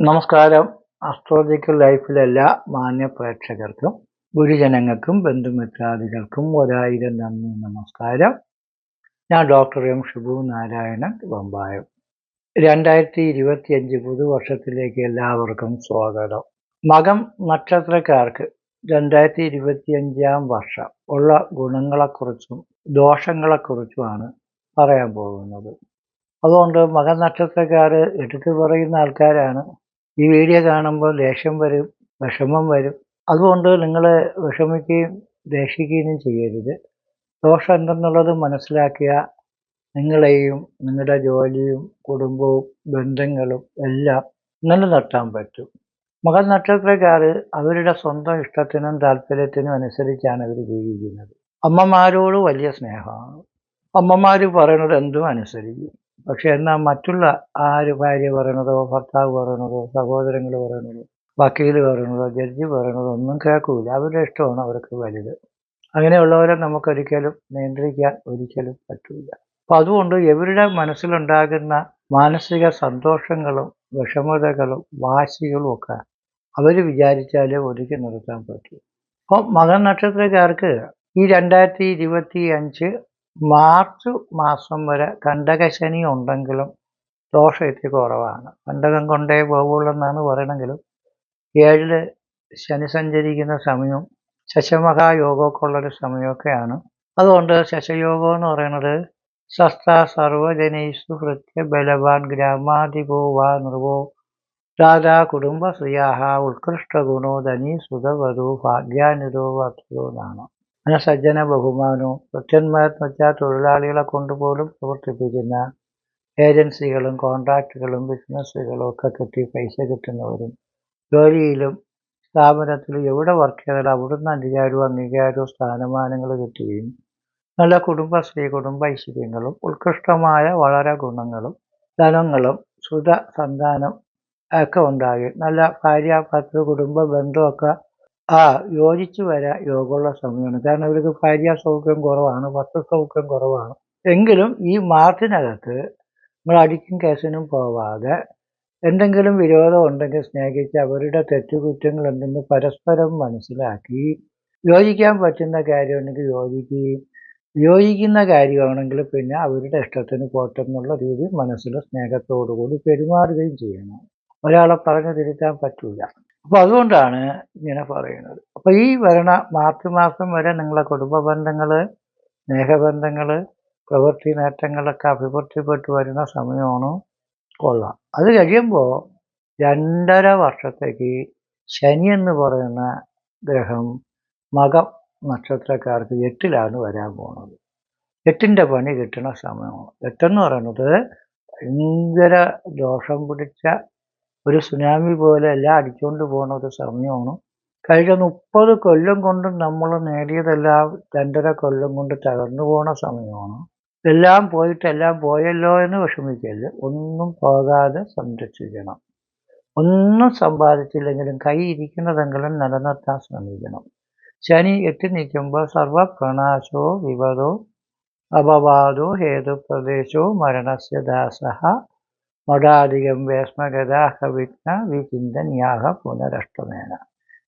നമസ്കാരം. അസ്ട്രോളജിക്കൽ ലൈഫിലെ എല്ലാ മാന്യ പ്രേക്ഷകർക്കും ഗുരുജനങ്ങൾക്കും ബന്ധുമിത്രാദികൾക്കും ഒരായിരം നന്ദി നമസ്കാരം. ഞാൻ ഡോക്ടർ എം ഷിബു നാരായണൻ വമ്പായം. രണ്ടായിരത്തി ഇരുപത്തി അഞ്ച് പുതുവർഷത്തിലേക്ക് എല്ലാവർക്കും സ്വാഗതം. മകം നക്ഷത്രക്കാർക്ക് രണ്ടായിരത്തി ഇരുപത്തി അഞ്ചാം വർഷം ഉള്ള ഗുണങ്ങളെക്കുറിച്ചും ദോഷങ്ങളെക്കുറിച്ചുമാണ് പറയാൻ പോകുന്നത്. അതുകൊണ്ട് മകൻ നക്ഷത്രക്കാർ എടുത്തു പറയുന്ന ആൾക്കാരാണ് ഈ വീഡിയോ കാണുമ്പോൾ ദേഷ്യം വരും വിഷമം വരും. അതുകൊണ്ട് നിങ്ങൾ വിഷമിക്കുകയും ദേഷിക്കുകയും ചെയ്യരുത്. ദോഷം എന്തെന്നുള്ളത് മനസ്സിലാക്കിയ നിങ്ങളെയും നിങ്ങളുടെ ജോലിയും കുടുംബവും ബന്ധങ്ങളും എല്ലാം നിലനിർത്താൻ പറ്റും. മകൻ നക്ഷത്രക്കാർ അവരുടെ സ്വന്തം ഇഷ്ടത്തിനും താല്പര്യത്തിനും അനുസരിച്ചാണ് അവർ ജീവിക്കുന്നത്. അമ്മമാരോട് വലിയ സ്നേഹമാണ്. അമ്മമാർ പറയുന്നത് എന്തും അനുസരിക്കും. പക്ഷെ എന്നാൽ മറ്റുള്ള ആര് ഭാര്യ പറയണതോ ഭർത്താവ് പറയണതോ സഹോദരങ്ങൾ പറയണതോ വക്കീൽ പറയണതോ ജഡ്ജി പറയണതോ ഒന്നും കേൾക്കൂല. അവരുടെ ഇഷ്ടമാണ് അവർക്ക് വലുത്. അങ്ങനെയുള്ളവരെ നമുക്കൊരിക്കലും നിയന്ത്രിക്കാൻ ഒരിക്കലും പറ്റില്ല അപ്പം അതുകൊണ്ട് ഇവരുടെ മനസ്സിലുണ്ടാകുന്ന മാനസിക സന്തോഷങ്ങളും വിഷമതകളും വാശികളും ഒക്കെ അവർ വിചാരിച്ചാലേ ഒതുക്കി നിർത്താൻ പറ്റൂ. അപ്പോൾ മകൻ നക്ഷത്രക്കാർക്ക് ഈ രണ്ടായിരത്തി ഇരുപത്തി അഞ്ച് മാർച്ച് മാസം വരെ കണ്ടകശനി ഉണ്ടെങ്കിലും ദോഷം കുറവാണ്. കണ്ടകം കൊണ്ടേ പോകുള്ളൂ എന്നാണ് പറയണമെങ്കിലും ഏഴിൽ ശനി സഞ്ചരിക്കുന്ന സമയവും ശശമഹായോഗമൊക്കെയുള്ളൊരു സമയമൊക്കെയാണ്. അതുകൊണ്ട് ശശയോഗം എന്ന് പറയുന്നത് സസ്ത സർവജനൈസു ഭൃത്യ ബലവാൻ ഗ്രാമാധിപോ വാ നൃവോ രാധാ കുടുംബ ശ്രീയാഹ ഉത്കൃഷ്ട ഗുണോ ധനി സുതവധു ഭാഗ്യാനുരോ എന്നാണ്. അങ്ങനെ സജ്ജന ബഹുമാനവും ഭൃത്യന്മാരെന്ന് വെച്ചാൽ തൊഴിലാളികളെ കൊണ്ടുപോലും പ്രവർത്തിപ്പിക്കുന്ന ഏജൻസികളും കോൺട്രാക്റ്റുകളും ബിസിനസ്സുകളും ഒക്കെ കിട്ടി പൈസ കിട്ടുന്നവരും ജോലിയിലും സ്ഥാപനത്തിലും എവിടെ വർക്ക് ചെയ്താലും അവിടുന്ന് അധികാരവും അംഗീകാരവും സ്ഥാനമാനങ്ങൾ കിട്ടുകയും നല്ല കുടുംബശ്രീ കുടുംബ ഐശ്വര്യങ്ങളും ഉത്കൃഷ്ടമായ വളരെ ഗുണങ്ങളും ധനങ്ങളും സുത സന്താനം ഒക്കെ ഉണ്ടാകുകയും നല്ല ഭാര്യ ഭർത്തൃ കുടുംബ ബന്ധമൊക്കെ ആ യോജിച്ചു വരാ യോഗമുള്ള സമയമാണ്. കാരണം ഇവർക്ക് ഭാര്യ സൗഖ്യം കുറവാണ് വസ്തു സൗഖ്യം കുറവാണ്. എങ്കിലും ഈ മാർച്ചിനകത്ത് നമ്മൾ അടിക്കും കേസിനും പോവാതെ എന്തെങ്കിലും വിരോധം ഉണ്ടെങ്കിൽ സ്നേഹിച്ച് അവരുടെ തെറ്റുകുറ്റങ്ങൾ എന്തെന്ന് പരസ്പരം മനസ്സിലാക്കി യോജിക്കാൻ പറ്റുന്ന കാര്യമുണ്ടെങ്കിൽ യോജിക്കുകയും യോജിക്കുന്ന കാര്യമാണെങ്കിൽ പിന്നെ അവരുടെ ഇഷ്ടത്തിന് പോട്ടെന്നുള്ള രീതി മനസ്സിൽ സ്നേഹത്തോടു കൂടി പെരുമാറുകയും ചെയ്യണം. ഒരാളെ പറഞ്ഞു തിരുത്താൻ പറ്റൂല. അപ്പോൾ അതുകൊണ്ടാണ് ഇങ്ങനെ പറയുന്നത്. അപ്പോൾ ഈ വരണ മാർച്ച് മാസം വരെ നിങ്ങളെ കുടുംബ ബന്ധങ്ങൾ സ്നേഹബന്ധങ്ങൾ പ്രവൃത്തി നേട്ടങ്ങളൊക്കെ അഭിവൃദ്ധിപ്പെട്ട് വരുന്ന സമയമാണ്? കൊള്ളാം. അത് കഴിയുമ്പോൾ രണ്ടര വർഷത്തേക്ക് ശനി എന്ന് പറയുന്ന ഗ്രഹം മകം നക്ഷത്രക്കാർക്ക് എട്ടിലാണ് വരാൻ പോകുന്നത് എട്ടിന്റെ പണി കിട്ടുന്ന സമയമാണ്. എട്ടെന്ന് പറയുന്നത് ഭയങ്കര ദോഷം പിടിച്ച ഒരു സുനാമി പോലെ എല്ലാം അടിച്ചുകൊണ്ട് പോകുന്ന ഒരു സമയമാണ് കഴിഞ്ഞ മുപ്പത് കൊല്ലം കൊണ്ട് നമ്മൾ നേടിയതെല്ലാം രണ്ടര കൊല്ലം കൊണ്ട് തകർന്നു പോണ സമയമാണ്. എല്ലാം പോയിട്ട് എല്ലാം പോയല്ലോ എന്ന് വിഷമിക്കരുത്. ഒന്നും പോകാതെ സംരക്ഷിക്കണം. ഒന്നും സമ്പാദിച്ചില്ലെങ്കിലും കൈ ഇരിക്കുന്നതെങ്കിലും നിലനിർത്താൻ ശ്രമിക്കണം. ശനി എട്ടി നിൽക്കുമ്പോൾ സർവപ്രണാശോ വിപദോ അപവാദോ ഹേതുപ്രദേശോ മരണസ്യ ദാസഹ മഠാധികം വേസ്മഗതാഹവിഘ്ന വിചിന്തന്യാഹ പുനരഷ്ടമേന.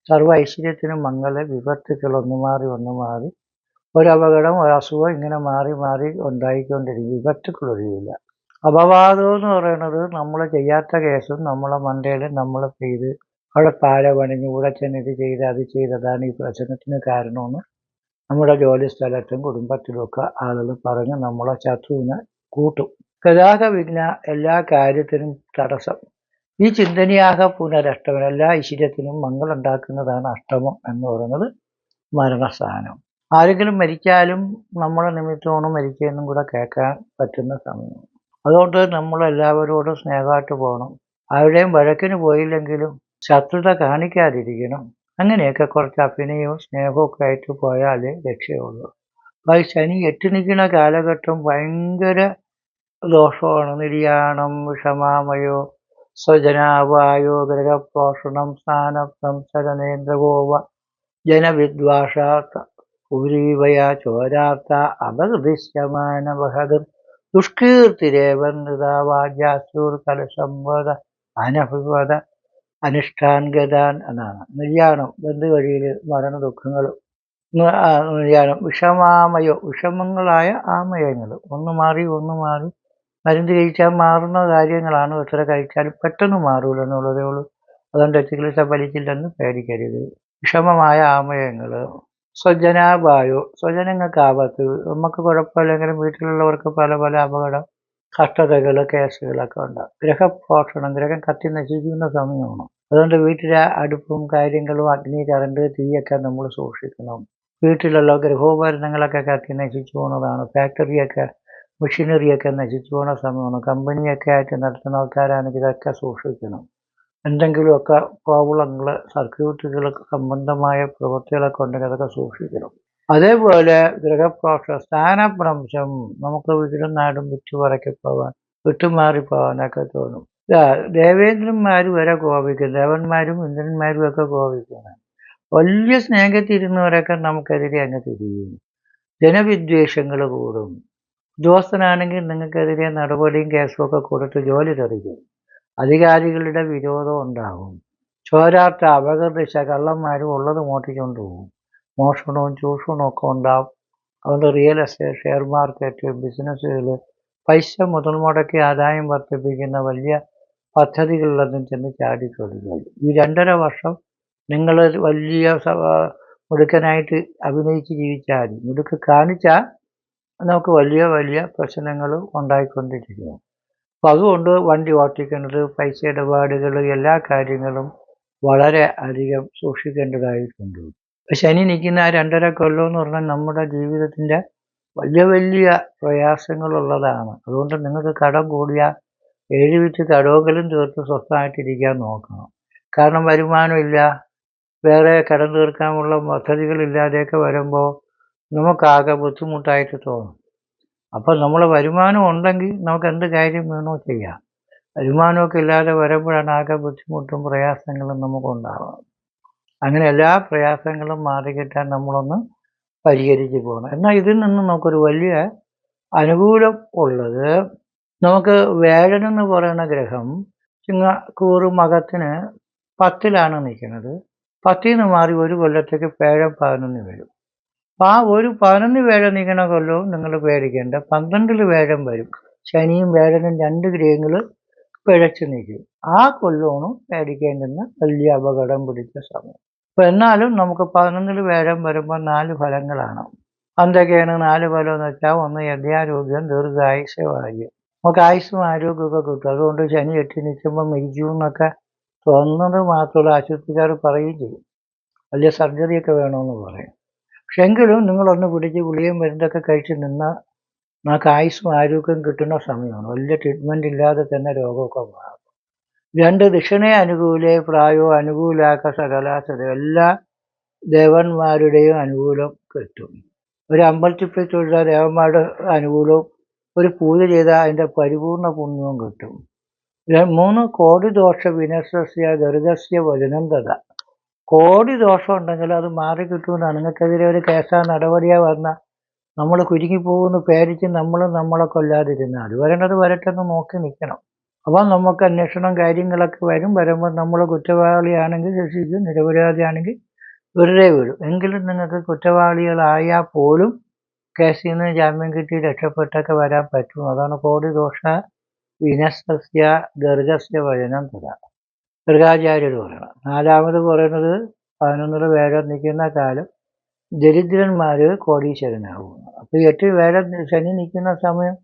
സർവ ഐശ്വര്യത്തിനും മംഗള വിപത്തുക്കൾ ഒന്ന് മാറി ഒന്ന് മാറി. ഒരപകടം ഒരസുഖം ഇങ്ങനെ മാറി മാറി ഉണ്ടായിക്കൊണ്ടിരിക്കും. വിപത്തുക്കൾ ഒഴിയില്ല അപവാദം എന്ന് പറയുന്നത് നമ്മൾ ചെയ്യാത്ത കേസും നമ്മളെ മണ്ടയിൽ നമ്മൾ ചെയ്ത് അവിടെ പാല പണിഞ്ഞ് ഇവിടെ ചെന്ന് ഇത് ചെയ്ത് അത് ചെയ്തതാണ് ഈ പ്രശ്നത്തിന് കാരണമെന്ന് നമ്മുടെ ജോലി സ്ഥലത്തും കുടുംബത്തിലുമൊക്കെ ആളുകൾ പറഞ്ഞ് നമ്മളെ ശത്രുവിനെ കൂട്ടും. ഗതാഗത വിഘ്ന എല്ലാ കാര്യത്തിനും തടസ്സം. ഈ ചിന്തനീയാക പുനരഷ്ടമം എല്ലാ ഐശ്വര്യത്തിനും മങ്ങളുണ്ടാക്കുന്നതാണ് അഷ്ടമം എന്ന് പറയുന്നത് മരണസ്ഥാനം ആരെങ്കിലും മരിച്ചാലും നമ്മളെ നിമിത്തമാണ് മരിക്കുകയെന്നും കൂടെ കേൾക്കാൻ പറ്റുന്ന സമയം. അതുകൊണ്ട് നമ്മൾ എല്ലാവരോടും സ്നേഹമായിട്ട് പോകണം. ആരുടെയും വഴക്കിന് പോയില്ലെങ്കിലും ശത്രുത കാണിക്കാതിരിക്കണം. അങ്ങനെയൊക്കെ കുറച്ച് അഭിനയവും സ്നേഹവും ഒക്കെ ആയിട്ട് പോയാലേ രക്ഷയുള്ളൂ അപ്പോൾ ശനി എട്ടി നിൽക്കുന്ന കാലഘട്ടം ഭയങ്കര ദോഷമാണ് നിര്യാണം വിഷമാമയോ? സ്വജനാവായോ ഗ്രഹപോഷണം സ്നാനപ്തം ശരണേന്ദ്രഗോവ ജനവിദ്വാഷാർത്ഥ ഉരീവയ ചോരാർത്ഥ അപകൃതിശ്യമാനവഹതിർ ദുഷ്കീർത്തിരേവൻ നൃതാവാജ്യാസൂർ കലശംവദ അനഭിവദ അനുഷ്ഠാൻ ഗതാൻ എന്നാണ്. നിര്യാണം ബന്ധു വഴിയിൽ മരണ ദുഃഖങ്ങൾ നിര്യാണം വിഷമാമയോ? വിഷമങ്ങളായ ആമയങ്ങൾ ഒന്ന് മാറി ഒന്ന് മാറി മരുന്ന് കഴിച്ചാൽ മാറുന്ന കാര്യങ്ങളാണ്. എത്ര കഴിച്ചാലും പെട്ടെന്ന് മാറൂല എന്നുള്ളതേ ഉള്ളൂ. അതുകൊണ്ട് ചികിത്സ ഫലിച്ചില്ലെന്ന് പേടിക്കരുത്. വിഷമമായ ആമയങ്ങൾ സ്വജനാഭായോ സ്വജനങ്ങൾക്ക് ആപത്ത്. നമുക്ക് കുഴപ്പമില്ലെങ്കിലും വീട്ടിലുള്ളവർക്ക് പല പല അപകടം കഷ്ടതകൾ കേസുകളൊക്കെ ഉണ്ടാകും ഗ്രഹപോഷണം ഗ്രഹം കത്തി നശിക്കുന്ന സമയമാണ്. അതുകൊണ്ട് വീട്ടിലെ അടുപ്പും കാര്യങ്ങളും അഗ്നി കറണ്ട് തീയൊക്കെ നമ്മൾ സൂക്ഷിക്കണം. വീട്ടിലുള്ള ഗൃഹോപകരണങ്ങളൊക്കെ കത്തി നശിച്ചു പോകുന്നതാണ്. ഫാക്ടറിയൊക്കെ മെഷീനറിയൊക്കെ നശിച്ചു പോകുന്ന സമയമാണ്. കമ്പനിയൊക്കെ ആയിട്ട് നടത്തുന്ന ആൾക്കാരാണെങ്കിൽ ഇതൊക്കെ സൂക്ഷിക്കണം. എന്തെങ്കിലുമൊക്കെ പ്രോബ്ലങ്ങൾ സർക്യൂട്ടുകൾ സംബന്ധമായ പ്രവൃത്തികളൊക്കെ ഉണ്ടെങ്കിൽ അതൊക്കെ സൂക്ഷിക്കണം. അതേപോലെ ഗ്രഹപ്രോഷ സ്ഥാനഭ്രംശം നമുക്ക് വീടും നാടും വിറ്റുപറക്കി പോവാൻ വിട്ടുമാറി പോകാനൊക്കെ തോന്നും ദേവേന്ദ്രന്മാർ വരെ കോപിക്കും ദേവന്മാരും ഇന്ദ്രന്മാരും ഒക്കെ കോപിക്കണം വലിയ സ്നേഹത്തിരുന്നവരൊക്കെ നമുക്കെതിരെ അങ്ങ് തിരിയും. ജനവിദ്വേഷങ്ങൾ കൂടും. ഉദ്യോഗസ്ഥനാണെങ്കിൽ നിങ്ങൾക്കെതിരെ നടപടിയും കേസും ഒക്കെ കൊടുത്ത് ജോലി തെറിക്കും. അധികാരികളുടെ വിരോധം ഉണ്ടാകും ചോരാത്ത അപകർദിശ കള്ളന്മാരും ഉള്ളത് മോട്ടിക്കൊണ്ട് പോകും മോഷണവും ചൂഷണവും ഒക്കെ ഉണ്ടാവും. അതുകൊണ്ട് റിയൽ എസ്റ്റേറ്റ് ഷെയർ മാർക്കറ്റ് ബിസിനസ്സുകൾ പൈസ മുതൽ മുടക്കി ആദായം വർദ്ധിപ്പിക്കുന്ന വലിയ പദ്ധതികളിലൊന്നും ചെന്ന് ചാടിക്കൊടുക്കുക ഈ രണ്ടര വർഷം നിങ്ങൾ വലിയ മുടുക്കനായിട്ട് അഭിനയിച്ച് ജീവിച്ചാൽ മതി. മുടുക്ക് കാണിച്ചാൽ നമുക്ക് വലിയ വലിയ പ്രശ്നങ്ങൾ ഉണ്ടായിക്കൊണ്ടിരിക്കുന്നു. അപ്പോൾ അതുകൊണ്ട് വണ്ടി ഓട്ടിക്കേണ്ടത് പൈസ ഇടപാടുകൾ എല്ലാ കാര്യങ്ങളും വളരെ അധികം സൂക്ഷിക്കേണ്ടതായിട്ടുണ്ട്. ശനി നിൽക്കുന്ന ആ രണ്ടര കൊല്ലം എന്ന് പറഞ്ഞാൽ നമ്മുടെ ജീവിതത്തിന്റെ വലിയ വലിയ പ്രയാസങ്ങളുള്ളതാണ്. അതുകൊണ്ട് നിങ്ങൾക്ക് കടം കൂടിയ വിറ്റ് കടവുകളും തീർത്ത് സ്വസ്ഥമായിട്ടിരിക്കാൻ നോക്കണം. കാരണം വരുമാനമില്ല വേറെ കടം തീർക്കാനുള്ള പദ്ധതികളില്ലാതെയൊക്കെ വരുമ്പോൾ നമുക്കാകെ ബുദ്ധിമുട്ടായിട്ട് തോന്നും. അപ്പോൾ നമ്മൾ വരുമാനം ഉണ്ടെങ്കിൽ നമുക്ക് എന്ത് കാര്യം വേണോ ചെയ്യാം. വരുമാനമൊക്കെ ഇല്ലാതെ വരുമ്പോഴാണ് ആകെ ബുദ്ധിമുട്ടും പ്രയാസങ്ങളും നമുക്കുണ്ടാവുന്നത്. അങ്ങനെ എല്ലാ പ്രയാസങ്ങളും മാറിക്കിട്ടാൻ നമ്മളൊന്ന് പരിഹരിച്ച് പോകണം. എന്നാൽ ഇതിൽ നിന്ന് നമുക്കൊരു വലിയ അനുകൂലം ഉള്ളത്. നമുക്ക് വേഴൻ എന്ന് പറയുന്ന ഗ്രഹം ചിങ്ങക്കൂറ് മകത്തിന് പത്തിലാണ് നിൽക്കുന്നത്. പത്തിൽ നിന്ന് മാറി ഒരു കൊല്ലത്തേക്ക് പേഴം പതിനൊന്ന് വരും. അപ്പം ആ ഒരു പതിനൊന്ന് വേഴം നീങ്ങണ കൊല്ലവും നിങ്ങൾ പേടിക്കേണ്ട. പന്ത്രണ്ടിൽ വേഴം വരും. ശനിയും വേഴനും രണ്ട് ഗ്രഹങ്ങൾ പിഴച്ചു നിൽക്കും. ആ കൊല്ലമാണ് പേടിക്കേണ്ടുന്ന വലിയ അപകടം പിടിച്ച സമയം. അപ്പം എന്നാലും നമുക്ക് പതിനൊന്നിൽ വേഴം വരുമ്പോൾ നാല് ഫലങ്ങളാണ്. എന്തൊക്കെയാണ് നാല് ഫലം എന്ന് വെച്ചാൽ ഒന്ന് യഥാരോഗ്യം ദീർഘായുസ് ഭാഗ്യം നമുക്ക് ആയുസ്സും ആരോഗ്യമൊക്കെ കിട്ടും. അതുകൊണ്ട് ശനി എട്ടി നിൽക്കുമ്പോൾ മരിച്ചു എന്നൊക്കെ തോന്നുന്നത് മാത്രമുള്ള ആശുപത്രിക്കാർ പറയുകയും ചെയ്യും. വലിയ സർജറിയൊക്കെ വേണമെന്ന് പറയും. പക്ഷെ എങ്കിലും നിങ്ങളൊന്ന് പിടിച്ച് ഗുളികയും മരുന്നൊക്കെ കഴിച്ച് നിന്നാൽ നമുക്ക് ആയുസ്സും ആരോഗ്യം കിട്ടുന്ന സമയമാണ്. വലിയ ട്രീറ്റ്മെന്റ് ഇല്ലാതെ തന്നെ രോഗമൊക്കെ മാറും. രണ്ട് ദക്ഷിണേ അനുകൂലേ പ്രായോ അനുകൂലാക്ക സകലാസത എല്ലാ ദേവന്മാരുടെയും അനുകൂലം കിട്ടും. ഒരു അമ്പലത്തിൽ പോയി ദേവന്മാരുടെ അനുകൂലവും ഒരു പൂജ ചെയ്താൽ അതിന്റെ പരിപൂർണ പുണ്യവും കിട്ടും. മൂന്ന് കോടി ദോഷ വിനസ്യ ഗരുദസ്യ വചനന്തത കോടി ദോഷം ഉണ്ടെങ്കിൽ അത് മാറി കിട്ടുമെന്നാണ് നിങ്ങൾക്കെതിരെ ഒരു കേസാ നടപടിയാ വന്നാൽ നമ്മൾ കുരുങ്ങിപ്പോകുമെന്ന് പേടിച്ച് നമ്മൾ നമ്മളെ കൊല്ലാതിരുന്നാൽ അത് വരേണ്ടത് വരട്ടെന്ന് നോക്കി നിൽക്കണം അപ്പം നമുക്ക് അന്വേഷണം കാര്യങ്ങളൊക്കെ വരും. വരുമ്പോൾ നമ്മൾ കുറ്റവാളിയാണെങ്കിൽ ശിക്ഷിക്കും നിരപരാധിയാണെങ്കിൽ വെറുതെ വിടും. എങ്കിലും നിങ്ങൾക്ക് കുറ്റവാളികളായാൽ പോലും കേസിൽ നിന്ന് ജാമ്യം കിട്ടി രക്ഷപ്പെട്ടൊക്കെ വരാൻ പറ്റും. അതാണ് കോടി ദോഷ വിനസ്യ ഗർഗസ്യ വചനം തരാം. ഗർഗാചാര്യർ പറയണം. നാലാമത് പറയുന്നത് പതിനൊന്നര വേഴം നിൽക്കുന്ന കാലം ദരിദ്രന്മാർ കോടീശ്വരനാകും അപ്പോൾ എട്ട് വേഴം ശനി നിൽക്കുന്ന സമയം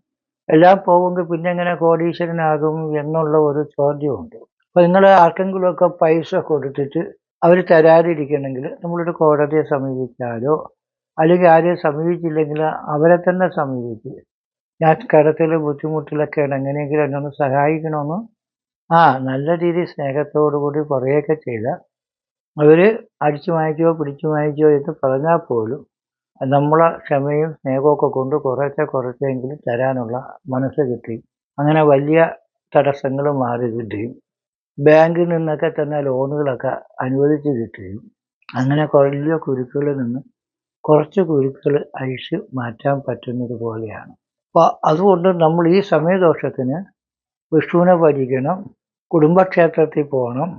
എല്ലാം പോകുമെങ്കിൽ പിന്നെ എങ്ങനെ കോടീശ്വരനാകും എന്നുള്ള ഒരു ചോദ്യമുണ്ട്. അപ്പോൾ നിങ്ങൾ ആർക്കെങ്കിലുമൊക്കെ പൈസ കൊടുത്തിട്ട് അവർ തരാതിരിക്കണമെങ്കിൽ നമ്മളൊരു കോടതിയെ സമീപിച്ചാലോ അല്ലെങ്കിൽ ആരെയും സമീപിച്ചില്ലെങ്കിൽ അവരെ തന്നെ സമീപിച്ച് ഞാൻ കടത്തിൽ ബുദ്ധിമുട്ടിലൊക്കെയാണ് എങ്ങനെയെങ്കിലും എന്നെ ഒന്ന് സഹായിക്കണമെന്ന് ആ നല്ല രീതിയിൽ സ്നേഹത്തോടു കൂടി പറയുകയൊക്കെ ചെയ്താൽ അവർ അടിച്ചു വാങ്ങിച്ചോ പിടിച്ചു വാങ്ങിച്ചോ എന്ന് പറഞ്ഞാൽ പോലും നമ്മളെ ക്ഷമയും സ്നേഹമൊക്കെ കൊണ്ട് കുറേശ്ശെ കുറച്ചെങ്കിലും തരാനുള്ള മനസ്സ് കിട്ടി. അങ്ങനെ വലിയ തടസ്സങ്ങൾ മാറി കിട്ടുകയും ബാങ്കിൽ നിന്നൊക്കെ തന്നെ ലോണുകളൊക്കെ അനുവദിച്ച് കിട്ടുകയും അങ്ങനെ വലിയ കുരുക്കുകളിൽ നിന്ന് കുറച്ച് കുരുക്കൾ അഴിച്ച് മാറ്റാൻ പറ്റുന്നത് പോലെയാണ്. അപ്പോൾ അതുകൊണ്ട് നമ്മൾ ഈ സമയദോഷത്തിന് വിഷ്ണുവിനെ ഭജിക്കണം കുടുംബക്ഷേത്രത്തിൽ പോകണം.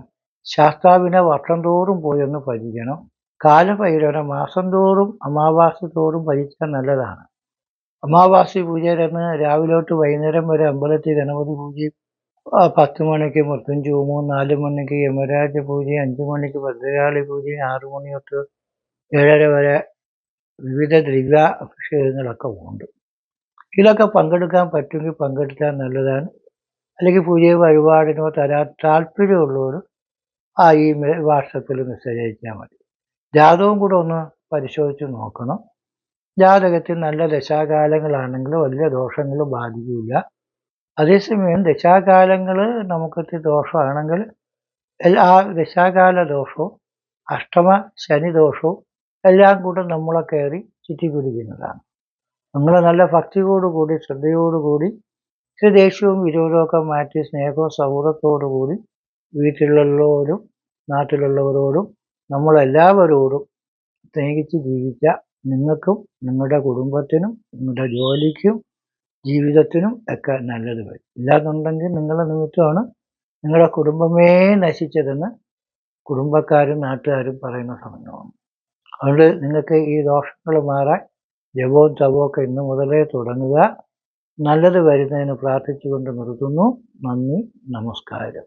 ശാസ്താവിനെ വർഷം തോറും പോയൊന്ന് ഭജിക്കണം. കാലഭൈരവനെ മാസം തോറും അമാവാസി തോറും ഭജിച്ചാൽ നല്ലതാണ്. അമാവാസി പൂജയിലെന്ന് രാവിലെ തൊട്ട് വൈകുന്നേരം വരെ അമ്പലത്തിൽ ഗണപതി പൂജയും പത്ത് മണിക്ക് മൃത്യുഞ്ജോമവും നാല് മണിക്ക് യമരാജ പൂജയും അഞ്ച് മണിക്ക് ഭദ്രകാളി പൂജയും ആറ് മണി തൊട്ട് ഏഴര വരെ വിവിധ ദ്രവ്യ അഭിഷേകങ്ങളൊക്കെ ഉണ്ട്. ഇതിലൊക്കെ പങ്കെടുക്കാൻ പറ്റുമെങ്കിൽ പങ്കെടുത്താൽ നല്ലതാണ്. അല്ലെങ്കിൽ പുതിയ വഴിപാടിനോ തരാൻ താല്പര്യമുള്ളവർ ആ ഈ വാട്സപ്പിൽ മെസ്സേജ് അയച്ചാൽ മതി. ജാതകവും കൂടെ ഒന്ന് പരിശോധിച്ച് നോക്കണം. ജാതകത്തിൽ നല്ല ദശാകാലങ്ങളാണെങ്കിൽ വലിയ ദോഷങ്ങൾ ബാധിക്കില്ല. അതേസമയം ദശാകാലങ്ങൾ നമുക്കത് ദോഷമാണെങ്കിൽ ആ ദശാകാല ദോഷവും അഷ്ടമ ശനി ദോഷവും എല്ലാം കൂടെ നമ്മളെ കയറി ചുറ്റിപ്പിടിക്കുന്നതാണ്. നിങ്ങൾ നല്ല ഭക്തിയോടുകൂടി ശ്രദ്ധയോടുകൂടി ഇച്ചിരി ദേഷ്യവും വിരോധമൊക്കെ മാറ്റി സ്നേഹവും സൗഹൃദത്തോടുകൂടി വീട്ടിലുള്ളവരോടും നാട്ടിലുള്ളവരോടും നമ്മളെല്ലാവരോടും സ്നേഹിച്ച് ജീവിച്ച നിങ്ങൾക്കും നിങ്ങളുടെ കുടുംബത്തിനും നിങ്ങളുടെ ജോലിക്കും ജീവിതത്തിനും ഒക്കെ നല്ലത് വരും. ഇല്ലാന്നുണ്ടെങ്കിൽ നിങ്ങളുടെ നിമിത്തമാണ് നിങ്ങളുടെ കുടുംബമേ നശിച്ചതെന്ന് കുടുംബക്കാരും നാട്ടുകാരും പറയുന്ന സമയമാണ് അതുകൊണ്ട് നിങ്ങൾക്ക് ഈ ദോഷങ്ങൾ മാറാൻ ജപവും തപവും ഒക്കെ ഇന്ന് മുതലേ തുടങ്ങുക. നല്ലത് വരുന്നതിന് പ്രാർത്ഥിച്ചുകൊണ്ട് നിർത്തുന്നു. നന്ദി നമസ്കാരം.